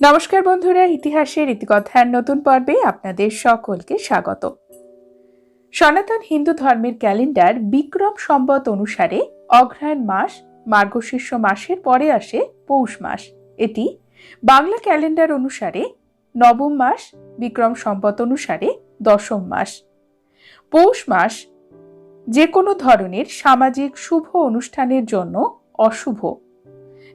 নমস্কার বন্ধুরা, ইতিহাসের ইতিকথার নতুন পর্বে আপনাদের সকলকে স্বাগত। সনাতন হিন্দু ধর্মের ক্যালেন্ডার বিক্রম সম্বত অনুসারে অগ্রহায়ণ মাস, মার্গশীর্ষ মাসের পরে আসে পৌষ মাস। এটি বাংলা ক্যালেন্ডার অনুসারে নবম মাস, বিক্রম সম্বত অনুসারে দশম মাস। পৌষ মাস যে কোনো ধরনের সামাজিক শুভ অনুষ্ঠানের জন্য অশুভ।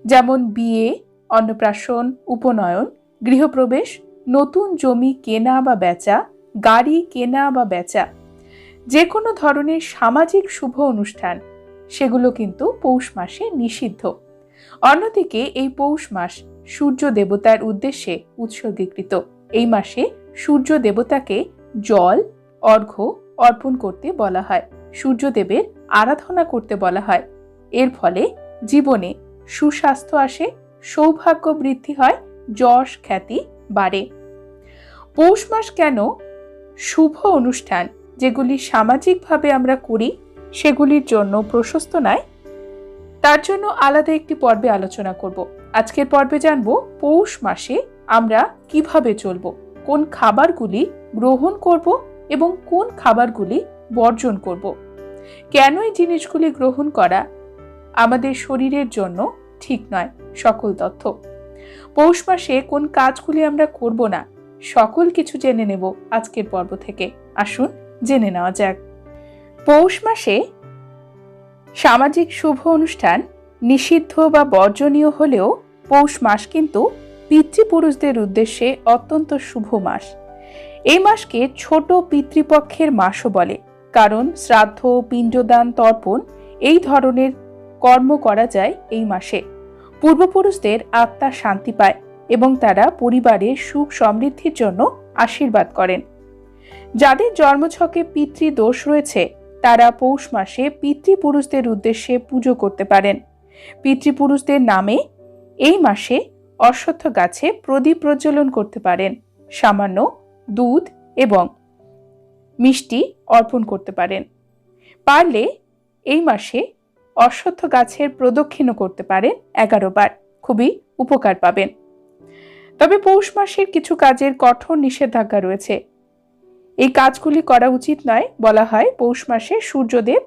যেমন বিয়ে অন্নপ্রাশন, উপনয়ন, গৃহপ্রবেশ, নতুন জমি কেনা বা বেচা, গাড়ি কেনা বা বেচা। যে কোনো ধরনের সামাজিক শুভ অনুষ্ঠান, সেগুলো কিন্তু পৌষ মাসে নিষিদ্ধ। অন্যদিকে এই পৌষ মাস সূর্য দেবতার উদ্দেশ্যে উৎসর্গীকৃত। এই মাসে সূর্য দেবতাকে জল, অর্ঘ্য অর্পণ করতে বলা হয়। সূর্যদেবের আরাধনা করতে বলা হয়। এর ফলে জীবনে সুস্বাস্থ্য আসে সৌভাগ্য বৃদ্ধি হয় যশ খ্যাতি বাড়ে। পৌষ মাস কেন শুভ অনুষ্ঠান? যেগুলি সামাজিকভাবে আমরা করি, সেগুলির জন্য প্রশস্ত নয় তার জন্য আলাদা একটি পর্বে আলোচনা করব। আজকের পর্বে জানব পৌষ মাসে আমরা কীভাবে চলব, কোন খাবারগুলি গ্রহণ করব এবং কোন খাবারগুলি বর্জন করব। কেন এই জিনিসগুলি গ্রহণ করা আমাদের শরীরের জন্য ঠিক নয়? সকল তথ্য। পৌষ মাসে কোন কাজগুলি আমরা করব না, সকল কিছু জেনে নেব আজকের পর্ব থেকে। আসুন জেনে নেওয়া যাক। পৌষ মাসে সামাজিক শুভ অনুষ্ঠান, নিষিদ্ধ বা বর্জনীয় হলেও পৌষ মাস কিন্তু পিতৃপুরুষদের উদ্দেশ্যে অত্যন্ত শুভ মাস। এই মাসকে ছোট পিতৃপক্ষের মাসও বলে, কারণ শ্রাদ্ধ, পিণ্ডদান, তর্পণ এই ধরনের কর্ম করা যায় এই মাসে। পূর্বপুরুষদের আত্মা শান্তি পায় এবং তারা পরিবারের সুখ সমৃদ্ধির জন্য আশীর্বাদ করেন। যাদের জন্মছকে পিতৃদোষ রয়েছে, তারা পৌষ মাসে পিতৃপুরুষদের উদ্দেশ্যে পুজো করতে পারেন। পিতৃপুরুষদের নামে এই মাসে অশ্বত্থ গাছে প্রদীপ প্রজ্বলন করতে পারেন। সামান্য দুধ এবং মিষ্টি অর্পণ করতে পারেন। পারলে এই মাসে অশ্বত্থ গাছের প্রদক্ষিণও করতে পারেন এগারো বার। খুবই উপকার পাবেন। তবে পৌষ মাসের কিছু কাজের কঠোর নিষেধাজ্ঞা রয়েছে। এই কাজগুলি করা উচিত নয়, বলা হয় পৌষ মাসে সূর্যদেব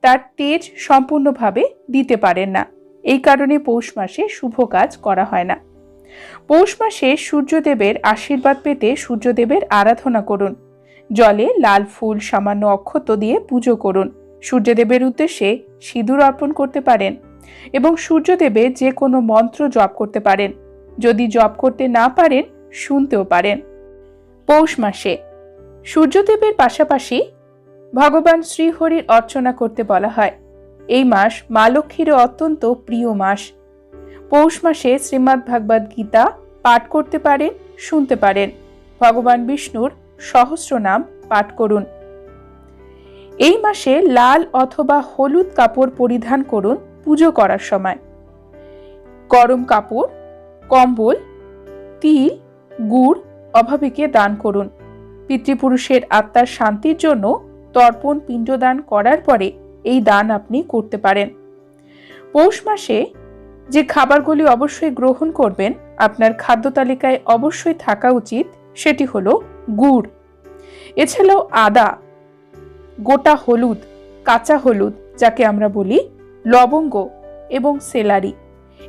তার তেজ সম্পূর্ণভাবে দিতে পারেন না। এই কারণে পৌষ মাসে শুভ কাজ করা হয় না। পৌষ মাসে সূর্যদেবের আশীর্বাদ পেতে সূর্যদেবের আরাধনা করুন। জলে লাল ফুল, সামান্য অক্ষত দিয়ে পুজো করুন। সূর্যদেবের উদ্দেশ্যে সিঁদুর অর্পণ করতে পারেন এবং সূর্যদেবের যে কোনো মন্ত্র জপ করতে পারেন। যদি জপ করতে না পারেন, শুনতেও পারেন। পৌষ মাসে সূর্যদেবের পাশাপাশি ভগবান শ্রীহরির অর্চনা করতে বলা হয়। এই মাস মা লক্ষ্মীরও অত্যন্ত প্রিয় মাস। পৌষ মাসে শ্রীমদ্ ভাগবত গীতা পাঠ করতে পারেন, শুনতে পারেন। ভগবান বিষ্ণুর সহস্র নাম পাঠ করুন। এই মাসে লাল অথবা হলুদ কাপড় পরিধান করুন পুজো করার সময়। গরম কাপড়, কম্বল, তিল, গুড় অভাবীকে দান করুন। পিতৃপুরুষের আত্মার শান্তির জন্য তর্পণ পিণ্ডদান করার পরে এই দান আপনি করতে পারেন। পৌষ মাসে যে খাবারগুলি অবশ্যই গ্রহণ করবেন, আপনার খাদ্য তালিকায় অবশ্যই থাকা উচিত, সেটি হলো গুড়। এছাড়াও আদা গোটা হলুদ, কাঁচা হলুদ, যাকে আমরা বলি লবঙ্গ এবং সেলারি।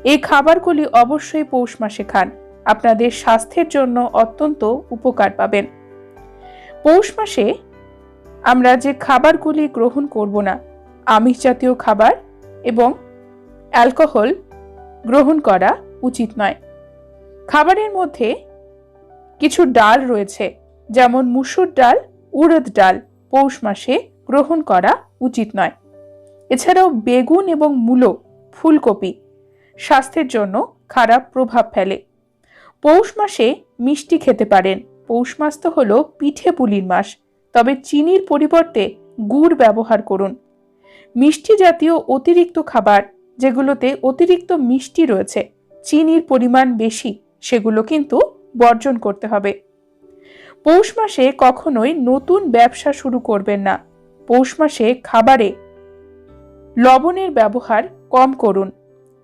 এই খাবারগুলি অবশ্যই পৌষ মাসে খান। আপনাদের স্বাস্থ্যের জন্য অত্যন্ত উপকার পাবেন। পৌষ মাসে আমরা যে খাবারগুলি গ্রহণ করব না, আমিষ জাতীয় খাবার এবং অ্যালকোহল গ্রহণ করা উচিত নয়। খাবারের মধ্যে কিছু ডাল রয়েছে, যেমন মুসুর ডাল, উড়দ ডাল পৌষ মাসে গ্রহণ করা উচিত নয়। এছাড়াও বেগুন এবং মূলো, ফুলকপি স্বাস্থ্যের জন্য খারাপ প্রভাব ফেলে। পৌষ মাসে মিষ্টি খেতে পারেন। পৌষ মাস তো হলো পিঠে পুলির মাস। তবে চিনির পরিবর্তে গুড় ব্যবহার করুন। মিষ্টি জাতীয় অতিরিক্ত খাবার যেগুলোতে অতিরিক্ত মিষ্টি রয়েছে, চিনির পরিমাণ বেশি, সেগুলো কিন্তু বর্জন করতে হবে। পৌষ মাসে কখনোই নতুন ব্যবসা শুরু করবেন না। পৌষ মাসে খাবারে লবণের ব্যবহার কম করুন।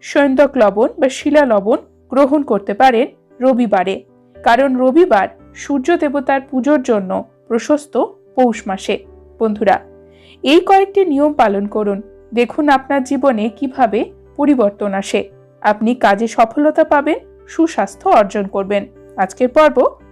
সৈন্দক লবণ বা শিলা লবণ গ্রহণ করতে পারেন রবিবারে, কারণ রবিবার সূর্য দেবতার পুজোর জন্য প্রশস্ত পৌষ মাসে। বন্ধুরা, এই কয়েকটি নিয়ম পালন করুন। দেখুন আপনার জীবনে কীভাবে পরিবর্তন আসে। আপনি কাজে সফলতা পাবেন, সুস্বাস্থ্য অর্জন করবেন। আজকের পর্ব